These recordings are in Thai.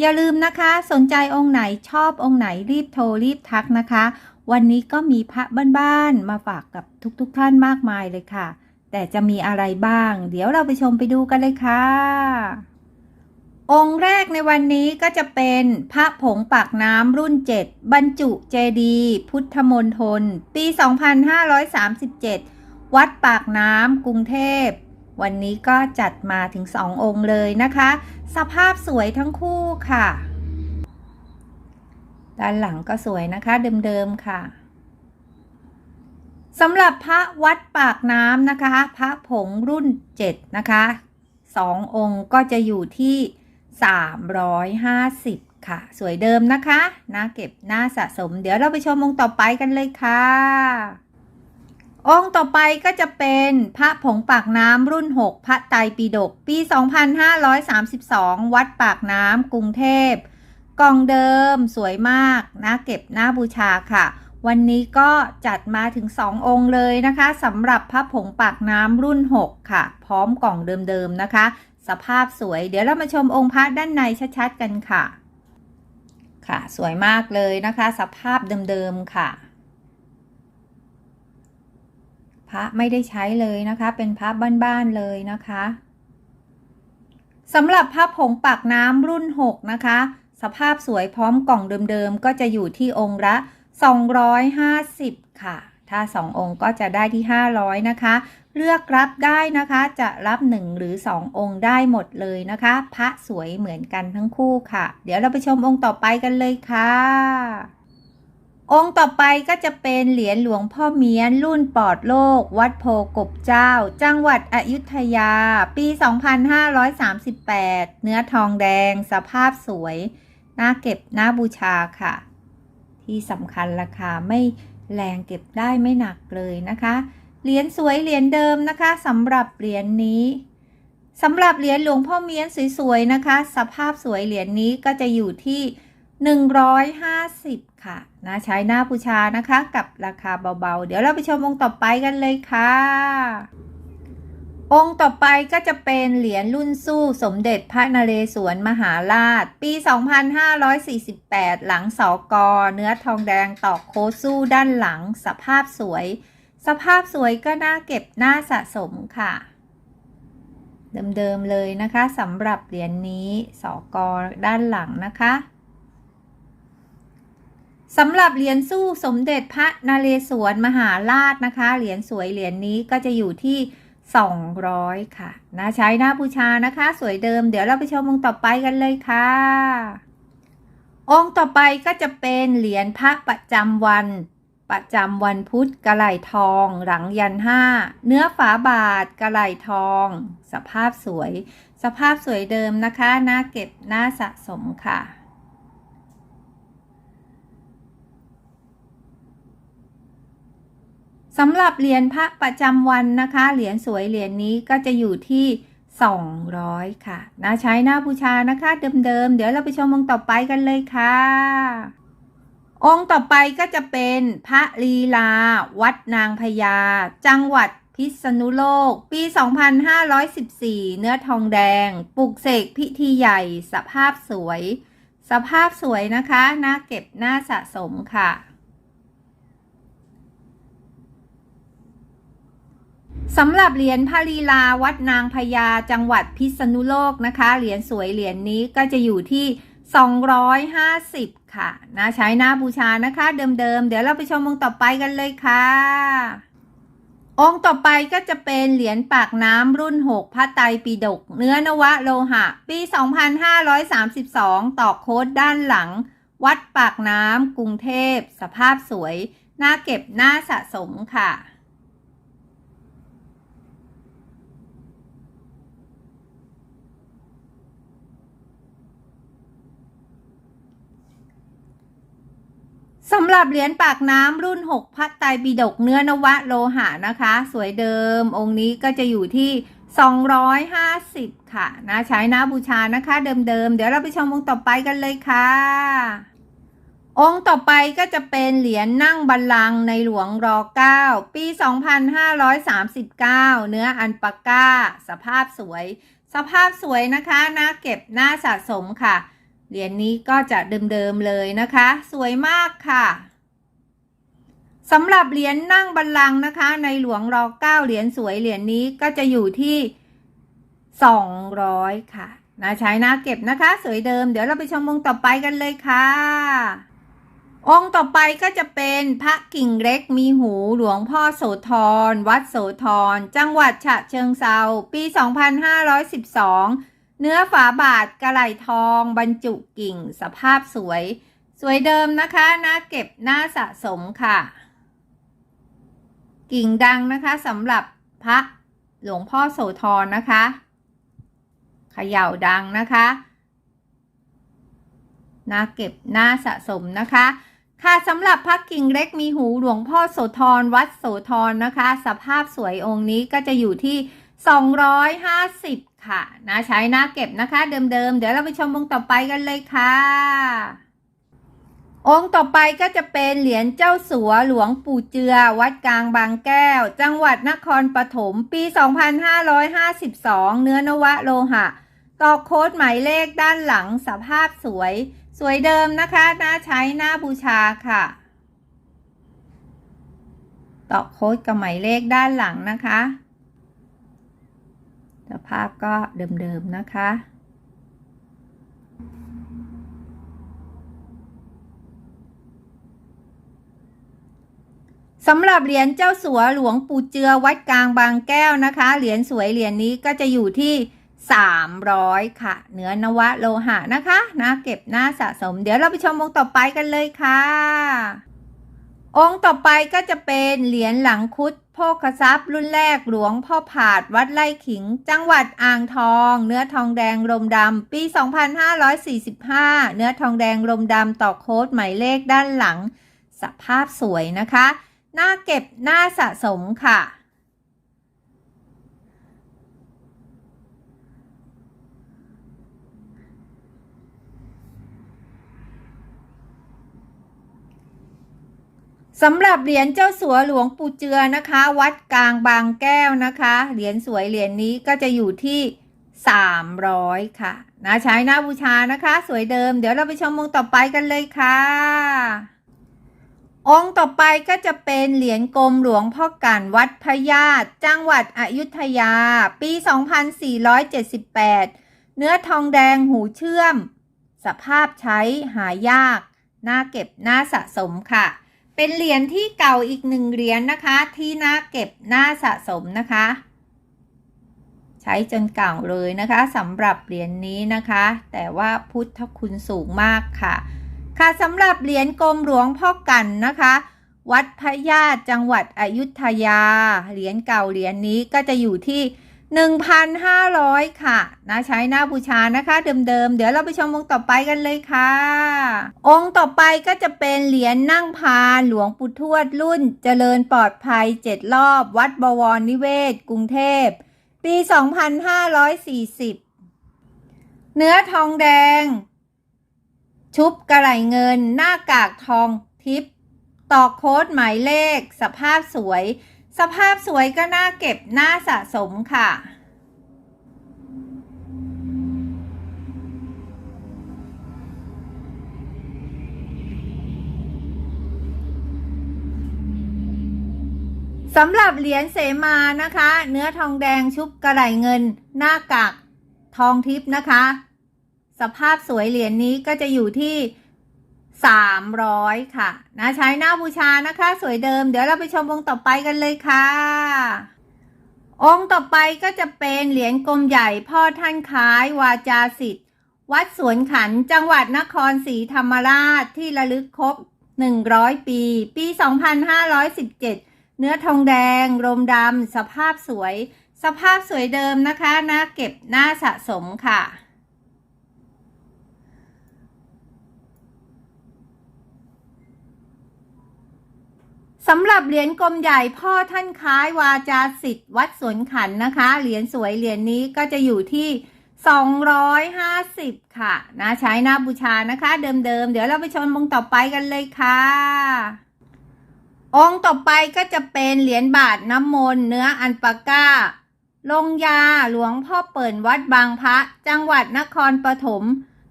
อย่าลืมนะคะ สนใจองค์ไหนชอบองค์ไหนรีบโทรรีบทักนะคะ วันนี้ก็มีพระบ้านๆมาฝากกับทุกๆทท่านมากมายเลยค่ะ แต่จะมีอะไรบ้าง เดี๋ยวเราไปชมไปดูกันเลยค่ะ องค์แรกในวันนี้ก็จะเป็นพระผงปากน้ำรุ่น 7 บรรจุเจดีพุทธมณฑลปี 2537 วัดปากน้ำกรุงเทพ วันนี้ก็จัดมาถึง 2 องค์เลยนะคะ สภาพสวยทั้งคู่ค่ะ ด้านหลังก็สวยนะคะเดิมๆค่ะสำหรับพระวัดปากน้ำนะคะ พระผงรุ่น 7 นะคะ 2 องค์ก็จะอยู่ที่ 350 ค่ะ สวยเดิมนะคะน่าเก็บน่าสะสม เดี๋ยวเราไปชมองค์ต่อไปกันเลยค่ะ องค์ต่อไปก็จะเป็นพระผงปากน้ำรุ่น 6 พระไตรปิฎกปี 2532 วัดปากน้ำกรุงเทพกล่องเดิมสวยมากน่าเก็บน่าบูชาค่ะ วันนี้ก็จัดมาถึง 2 องค์เลยนะคะสำหรับพระผงปากน้ำรุ่น 6 ค่ะ พร้อมกล่องเดิมๆนะคะ สภาพสวยเดี๋ยวเรามาชมองค์พระด้านในชัดๆกันค่ะ ค่ะ สวยมากเลยนะคะ สภาพเดิมๆค่ะ พระไม่ได้ใช้เลยนะคะ เป็นพระบ้านๆเลยนะคะสำหรับพระผงปากน้ำรุ่น 6 นะคะ สภาพสวยพร้อมกล่องเดิมๆ ก็จะอยู่ที่องค์ละ 250 ค่ะ ถ้า 2 องค์ก็จะได้ที่ 500 นะคะ เลือกรับได้นะคะ จะรับ 1 หรือ 2 องค์ได้หมดเลยนะคะ พระสวยเหมือนกันทั้งคู่ค่ะ เดี๋ยวเราไปชมองค์ต่อไปกันเลยค่ะ องค์ต่อไปก็จะเป็นเหรียญหลวงพ่อเมียนรุ่นปอดโลก วัดโพกบเจ้า จังหวัดอยุธยา ปี 2538 เนื้อทองแดง สภาพสวย น่าเก็บน่าบูชาค่ะ ที่สำคัญราคาไม่แรงเก็บได้ไม่หนักเลยนะคะ เหรียญสวยเหรียญเดิมนะคะสำหรับเหรียญนี้สำหรับเหรียญหลวงพ่อเมียนสวยๆนะคะ สภาพสวยเหรียญนี้ก็จะอยู่ที่ 150 ค่ะนะใช้หน้าบูชานะคะกับราคาเบาๆ เดี๋ยวเราไปชมองค์ต่อไปกันเลยค่ะ องค์ต่อไปก็จะเป็นเหรียญรุ่นสู้สมเด็จพระนเรศวรมหาราช ปี 2548 หลังสอกอเนื้อทองแดงตอกโคสู้ด้านหลัง สภาพสวย สภาพสวยก็น่าเก็บน่าสะสมค่ะ เดิมๆเลยนะคะสำหรับเหรียญนนี้สอกอด้านหลังนะคะ สำหรับเหรียญสู้สมเด็จพระนเรศวรมหาราชนะคะ เหรียญสวยเหรียญนนี้ก็จะอยู่ที่ 200 ค่ะนะใช้หน้าบูชานะคะ สวยเดิมเดี๋ยวเราไปชมองค์ต่อไปกันเลยค่ะ องค์ต่อไปก็จะเป็นเหรียญพระประจำวัน ประจำวันพุธกระไหลทอง หลังยันห้าเนื้อฝาบาทกระไหลทอง สภาพสวย สภาพสวยเดิมนะคะน่าเก็บน่าสะสมค่ะ สำหรับเหรียญพระประจำวันนะคะ เหรียญสวยเหรียญนี้ก็จะอยู่ที่ 200 ค่ะนะใช้หน้าบูชานะคะเดิมๆ เดี๋ยวเราไปชมองค์ต่อไปกันเลยค่ะ องค์ต่อไปก็จะเป็นพระลีลา วัดนางพญา จังหวัดพิษณุโลก ปี 2514 เนื้อทองแดง ปลุกเสกพิธีใหญ่ สภาพสวย สภาพสวยนะคะ น่าเก็บน่าสะสมค่ะ สำหรับเหรียญพารีลาวัดนางพญาจังหวัดพิษณุโลกนะคะ เหรียญสวยเหรียญนี้ก็จะอยู่ที่ 250 ค่ะนะใช้หน้าบูชานะคะเดิมๆเดี๋ยวเราไปชมองค์ต่อไปกันเลยค่ะ องค์ต่อไปก็จะเป็นเหรียญปากน้ำรุ่น 6พระไตรปิฎกเนื้อนวะโลหะ ปี 2532 ต่อโค้ดด้านหลัง วัดปากน้ำกรุงเทพ สภาพสวย น่าเก็บน่าสะสมค่ะ สำหรับเหรียญปากน้ำรุ่น 6 พัดไตรปิฎกเนื้อนวะโลหะนะคะ สวยเดิม องค์นี้ก็จะอยู่ที่ 250 ค่ะนะใช้น้าบูชานะคะเดิมๆ เดี๋ยวเราไปชมองค์ต่อไปกันเลยค่ะ องค์ต่อไปก็จะเป็นเหรียญนั่งบัลลังก์ในหลวงรอ 9 ปี 2539 เนื้ออันปาก้า สภาพสวย สภาพสวยนะคะน่าเก็บน่าสะสมค่ะ เหรียญนี้ก็จะเดิมๆเลยนะคะ สวยมากค่ะสำหรับเหรียญนั่งบัลลังก์นะคะ ในหลวงรเก้าเหรียญสวยเหรียญนี้ก็จะอยู่ที่สองร้อยค่ะนะใช้น้าเก็บนะคะ สวยเดิม เดี๋ยวเราไปชมองค์ต่อไปกันเลยค่ะ องค์ต่อไปก็จะเป็นพระกิ่งเล็กมีหูหลวงพ่อโสธร วัดโสธร จังหวัดฉะเชิงเซาปี 2512 เนื้อฝาบาทกระไหลทอง บรรจุกิ่ง สภาพสวย สวยเดิมนะคะน่าเก็บน่าสะสมค่ะ กิ่งดังนะคะสำหรับพระหลวงพ่อโสธรนะคะเขย่าดังนะคะน่าเก็บน่าสะสมนะคะ ค่ะสำหรับพระกิ่งเล็กมีหูหลวงพ่อโสธรวัดโสธรนะคะ สภาพสวยองค์นี้ก็จะอยู่ที่ 250 ค่ะนะใช้หน้าเก็บนะคะ เดิมๆ เดี๋ยวเราไปชมองค์ต่อไปกันเลยค่ะ องค์ต่อไปก็จะเป็นเหรียญเจ้าสัวหลวงปู่เจือ วัดกลางบางแก้ว จังหวัดนครปฐมปี 2552 เนื้อนวะโลหะต่อโค้ดหมายเลขด้านหลังสภาพสวย สวยเดิมนะคะน่าใช้หน้าบูชาค่ะต่อโค้ดกับหมายเลขด้านหลังนะคะ สภาพก็เดิมๆนะคะ สำหรับเหรียญเจ้าสัวหลวงปู่เจือวัดกลางบางแก้วนะคะ เหรียญสวยเหรียญนี้ก็จะอยู่ที่ 300 ค่ะ เนื้อนวะโลหะนะคะนะเก็บหน้าสะสม เดี๋ยวเราไปชมองต่อไปกันเลยค่ะ องค์ต่อไปก็จะเป็นเหรียญหลังคุดโภคทรัพย์รุ่นแรกหลวงพ่อผาดวัดไร่ขิง จังหวัดอ่างทอง เนื้อทองแดงรมดำปี 2545 เนื้อทองแดงรมดำต่อโค้ดหมายเลขด้านหลัง สภาพสวยนะคะหน้าเก็บหน้าสะสมค่ะ สำหรับเหรียญเจ้าสัวหลวงปู่เจือนะคะ วัดกลางบางแก้วนะคะ เหรียญสวยเหรียญนี้ก็จะอยู่ที่ 300 ค่ะนะใช้หน้าบูชานะคะ สวยเดิม เดี๋ยวเราไปชมองค์ต่อไปกันเลยค่ะ องค์ต่อไปก็จะเป็นเหรียญกรมหลวงพ่อกันวัดพญาตจังหวัดอยุธยา ปี 2478 เนื้อทองแดงหูเชื่อม สภาพใช้หายาก น่าเก็บน่าสะสมค่ะ เป็นเหรียญที่เก่าอีกหนึ่งเหรียญนะคะ ที่น่าเก็บน่าสะสมนะคะ ใช้จนเก่าเลยนะคะสำหรับเหรียญนี้นะคะ แต่ว่าพุทธคุณสูงมากค่ะ ค่ะสำหรับเหรียญกรมหลวงพ่อกันนะคะ วัดพระญาติจังหวัดอยุธยาเหรียญเก่าเหรียญนี้ก็จะอยู่ที่ 1,500 ค่ะนะใช้หน้าบูชานะคะเดิมๆ เดี๋ยวเราไปชมองค์ต่อไปกันเลยค่ะ องค์ต่อไปก็จะเป็นเหรียญนั่งพานหลวงปู่ทวดรุ่นเจริญปลอดภัย 7 รอบ วัดบวรนิเวศ กรุงเทพ ปี 2540 เนื้อทองแดง ชุบกระไหลเงิน หน้ากากทองทิพตอกโค้ดหมายเลข สภาพสวย สภาพสวยก็น่าเก็บน่าสะสมค่ะ สำหรับเหรียญเสมานะคะ เนื้อทองแดงชุบกระไหลเงิน หน้ากากทองทิพย์นะคะ สภาพสวยเหรียญนี้ก็จะอยู่ที่ 300 ค่ะนะใช้หน้าบูชานะคะ สวยเดิม เดี๋ยวเราไปชมองค์ต่อไปกันเลยค่ะ องค์ต่อไปก็จะเป็นเหรียญกลมใหญ่พ่อท่านคล้ายวาจาสิทธิ์ วัดสวนขันจังหวัดนครศรีธรรมราชที่ระลึกครบ 100 ปี ปี 2517 เนื้อทองแดง รมดำสภาพสวย สภาพสวยเดิมนะคะน่าเก็บน่าสะสมค่ะ สำหรับเหรียญกลมใหญ่พ่อท่านคล้ายวาจาสิทธิ์วัดสวนขันนะคะ เหรียญสวยเหรียญนี้ก็จะอยู่ที่ 250 ค่ะนะใช้หน้าบูชานะคะ เดิมๆ เดี๋ยวเราไปชมองค์ต่อไปกันเลยค่ะ องค์ต่อไปก็จะเป็นเหรียญบาทน้ำมนต์เนื้ออันปาก้า ลงยาหลวงพ่อเปิ่นวัดบางพระ จังหวัดนครปฐม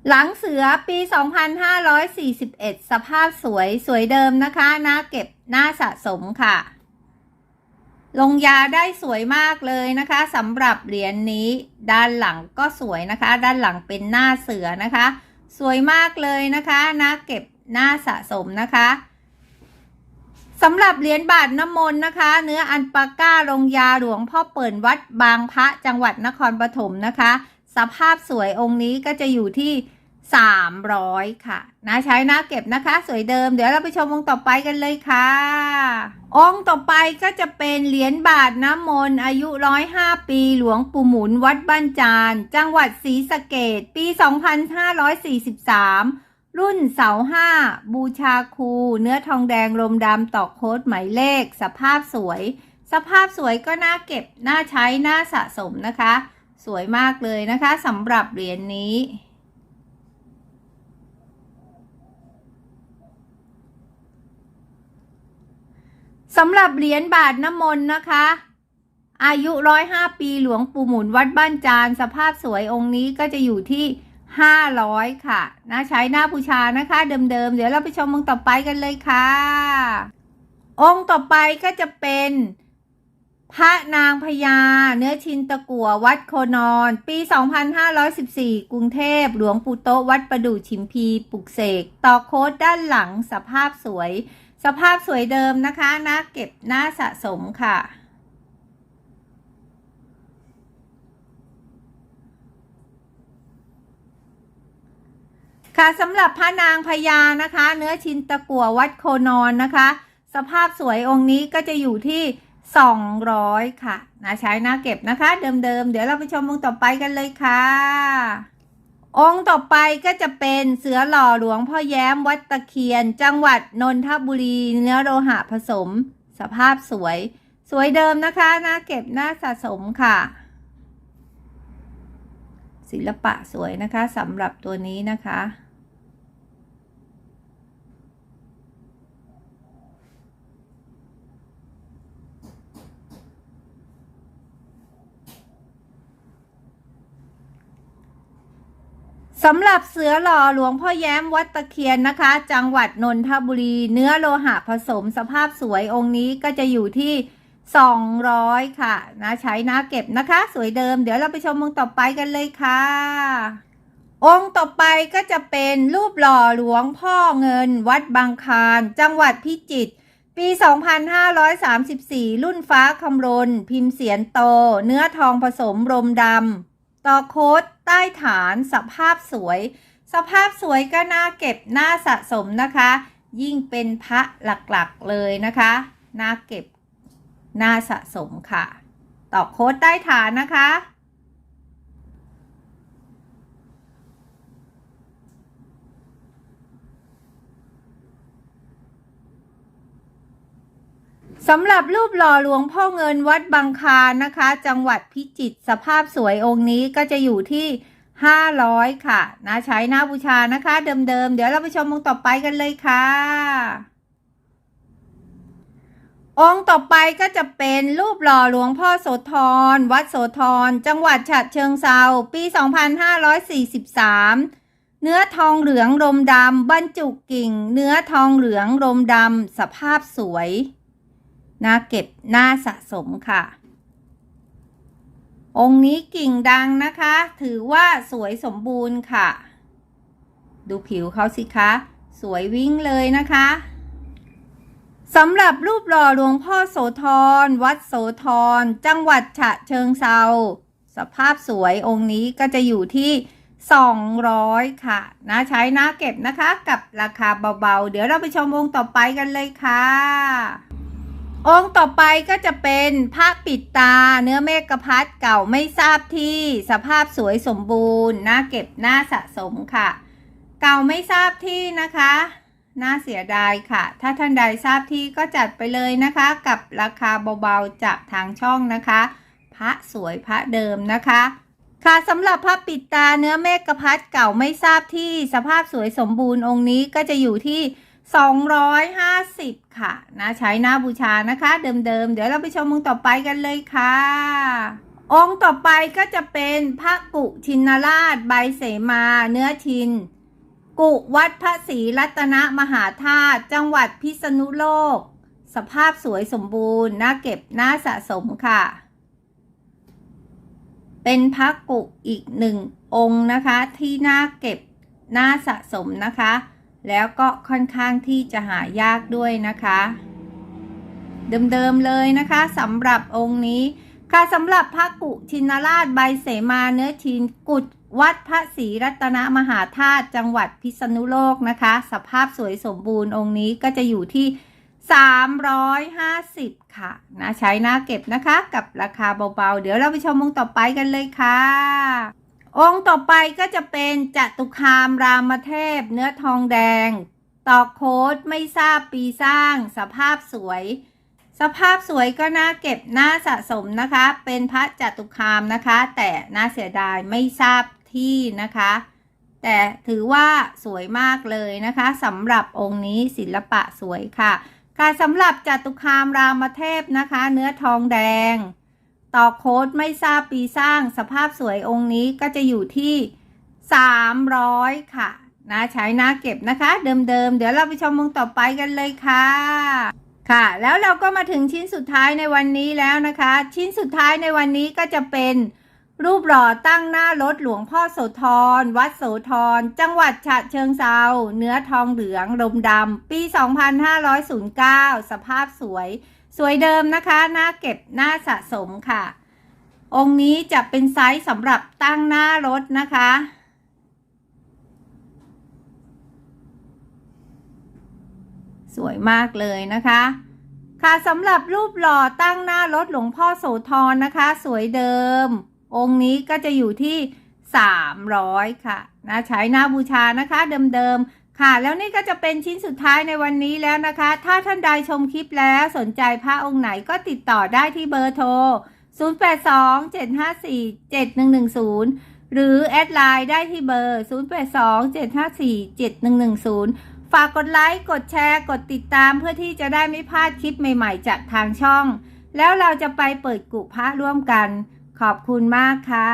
หลังเสือปี 2541 สภาพสวยสวยเดิมนะคะน่าเก็บน่าสะสมค่ะ ลงยาได้สวยมากเลยนะคะสำหรับเหรียญนนี้ด้านหลังก็สวยนะคะ ด้านหลังเป็นหน้าเสือนะคะ สวยมากเลยนะคะน่าเก็บน่าสะสมนะคะสำหรับเหรียญบาทน้ำมนต์นะคะ เนื้ออันปาก้าลงยาหลวงพ่อเปิ่นวัดบางพระจังหวัดนครปฐมนะคะ สภาพสวยองค์นี้ก็จะอยู่ที่ 300 ค่ะนะใช้นะเก็บนะคะ สวยเดิมเดี๋ยวเราไปชมองค์ต่อไปกันเลยค่ะ องค์ต่อไปก็จะเป็นเหรียญบาทน้ำมนต์อายุ105ปีหลวงปู่หมุนวัดบ้านจาน จังหวัดศรีสะเกดปี 2543 รุ่นเสาห้าบูชาคู เนื้อทองแดงลมดำตอกโค้ดหมายเลข สภาพสวย สภาพสวยก็น่าเก็บน่าใช้น่าสะสมนะคะ สวยมากเลยนะคะสำหรับเหรียญนนี้ สำหรับเหรียญบาทน้ำมนต์นะคะ อายุ105ปีหลวงปู่หมุนวัดบ้านจานสภาพสวยองค์นี้ก็จะอยู่ที่500ค่ะนะใช้หน้าบูชานะคะ เดิมๆ เดี๋ยวเราไปชมองค์ต่อไปกันเลยค่ะ องค์ต่อไปก็จะเป็นพระนางพญา เนื้อชินตะกัววัดโคนอน ปี 2514 กรุงเทพ หลวงปู่โตวัดประดู่ชิมพี ปลุกเสก ต่อโค้ดด้านหลังสภาพสวย สภาพสวยเดิมนะคะนะเก็บหน้าสะสมค่ะ ค่ะสำหรับพระนางพญานะคะ เนื้อชินตะกัววัดโคนอนนะคะ สภาพสวยองค์นี้ก็จะอยู่ที่ 200 ค่ะนะใช้หน้าเก็บนะคะ เดิมๆเดี๋ยวเราไปชมองค์ต่อไปกันเลยค่ะ องค์ต่อไปก็จะเป็นเสือหล่อหลวงพ่อแย้มวัดตะเคียน จังหวัดนนทบุรีเนื้อโลหะผสม สภาพสวย สวยเดิมนะคะหน้าเก็บหน้าสะสมค่ะ ศิลปะสวยนะคะสำหรับตัวนี้นะคะ สำหรับเสือหล่อหลวงพ่อแย้มวัดตะเคียนนะคะ จังหวัดนนทบุรี เนื้อโลหะผสมสภาพสวยองค์นี้ก็จะอยู่ที่ 200 ค่ะนะใช้น้าเก็บนะคะ สวยเดิมเดี๋ยวเราไปชมองค์ต่อไปกันเลยค่ะ องค์ต่อไปก็จะเป็นรูปหล่อหลวงพ่อเงิน วัดบางคาร จังหวัดพิจิตรปี 2534 รุ่นฟ้าคำรน พิมพ์เสียนโต เนื้อทองผสมรมดำ ต่อโค้ดใต้ฐานสภาพสวย สภาพสวยก็น่าเก็บน่าสะสมนะคะ ยิ่งเป็นพระหลักๆเลยนะคะน่าเก็บน่าสะสมค่ะ ต่อโค้ดใต้ฐานนะคะ สำหรับรูปหล่อหลวงพ่อเงินวัดบางคานะคะ จังหวัดพิจิตรสภาพสวยองค์นี้ก็จะอยู่ที่ 500 ค่ะนะใช้หน้าบูชานะคะ เดิมๆ เดี๋ยวเราไปชมองค์ต่อไปกันเลยค่ะ องค์ต่อไปก็จะเป็นรูปหล่อหลวงพ่อโสธร วัดโสธร จังหวัดฉะเชิงเซาปี 2543เนื้อทองเหลืองรมดำบรรจุกิ่ง เนื้อทองเหลืองรมดำสภาพสวย น่าเก็บน่าสะสมค่ะ องค์นี้กิ่งดังนะคะ ถือว่าสวยสมบูรณ์ค่ะ ดูผิวเขาสิคะ สวยวิ่งเลยนะคะสำหรับรูปหล่อหลวงพ่อโสธร วัดโสธร จังหวัดฉะเชิงเซา สภาพสวยองค์นี้ก็จะอยู่ที่ 200 ค่ะนะใช้หน้าเก็บนะคะ กับราคาเบาๆ เดี๋ยวเราไปชมองค์ต่อไปกันเลยค่ะ องค์ต่อไปก็จะเป็นพระปิดตา เนื้อเมฆพัดเก่าไม่ทราบที่สภาพสวยสมบูรณ์น่าเก็บน่าสะสมค่ะ เก่าไม่ทราบที่นะคะน่าเสียดายค่ะ ถ้าท่านใดทราบที่ก็จัดไปเลยนะคะ กับราคาเบาๆจากทางช่องนะคะ พระสวยพระเดิมนะคะ ค่ะสำหรับพระปิดตาเนื้อเมฆกพัดเก่าไม่ทราบที่สภาพสวยสมบูรณ์องค์นี้ก็จะอยู่ที่ 250 ค่ะนะใช้หน้าบูชานะคะ เดิมๆ เดี๋ยวเราไปชมองค์ต่อไปกันเลยค่ะ องค์ต่อไปก็จะเป็นพระกุชินราชใบเสมา เนื้อชิน กุวัดพระศรีรัตนมหาธาตุจังหวัดพิษณุโลก สภาพสวยสมบูรณ์น่าเก็บน่าสะสมค่ะ เป็นพระกุอีกหนึ่งองค์นะคะที่น่าเก็บน่าสะสมนะคะ แล้วก็ค่อนข้างที่จะหายากด้วยนะคะ เดิมๆเลยนะคะสำหรับองค์นี้ ค่ะสำหรับพระกุชินราชใบเสมาเนื้อชินกุดวัดพระศรีรัตนมหาธาตุจังหวัดพิษณุโลกนะคะ สภาพสวยสมบูรณ์องค์นี้ก็จะอยู่ที่ 350 ค่ะนะใช้หน้าเก็บนะคะ กับราคาเบาๆ เดี๋ยวเราไปชมองค์ต่อไปกันเลยค่ะ องค์ต่อไปก็จะเป็นจตุคามรามเทพ เนื้อทองแดงต่อโค้ดไม่ทราบปีสร้าง สภาพสวย สภาพสวยก็น่าเก็บน่าสะสมนะคะ เป็นพระจตุคามนะคะ แต่น่าเสียดายไม่ทราบที่นะคะ แต่ถือว่าสวยมากเลยนะคะสำหรับองค์นี้ศิลปะสวยค่ะ ค่ะสำหรับจตุคามรามเทพนะคะ เนื้อทองแดง ต่อโค้ดไม่ทราบปีสร้างสภาพสวยองค์นี้ก็จะอยู่ที่ 300 ค่ะนะใช้หน้าเก็บนะคะเดิมๆ เดี๋ยวเราไปชมองต่อไปกันเลยค่ะ ค่ะ แล้วเราก็มาถึงชิ้นสุดท้ายในวันนี้แล้วนะคะ ชิ้นสุดท้ายในวันนี้ก็จะเป็นรูปหล่อตั้งหน้ารถหลวงพ่อโสธร วัดโสธร จังหวัดฉะเชิงเซาเนื้อทองเหลืองลมดำปี 2509 สภาพสวย สวยเดิมนะคะหน้าเก็บหน้าสะสมค่ะ องค์นี้จะเป็นไซส์สำหรับตั้งหน้ารถนะคะ สวยมากเลยนะคะ ค่ะสำหรับรูปหล่อตั้งหน้ารถหลวงพ่อโสธรนะคะ สวยเดิม องค์นี้ก็จะอยู่ที่ 300 ค่ะนะใช้หน้าบูชานะคะเดิมๆ ค่ะ แล้วนี่ก็จะเป็นชิ้นสุดท้ายในวันนี้แล้วนะคะ ถ้าท่านใดชมคลิปแล้วสนใจพระองค์ไหนก็ติดต่อได้ที่เบอร์โทร 0827547110 หรือแอดไลน์ได้ที่เบอร์ 0827547110 ฝากกดไลค์ กดแชร์ กดติดตามเพื่อที่จะได้ไม่พลาดคลิปใหม่ๆ จากทางช่อง แล้วเราจะไปเปิดกุพระร่วมกัน ขอบคุณมากค่ะ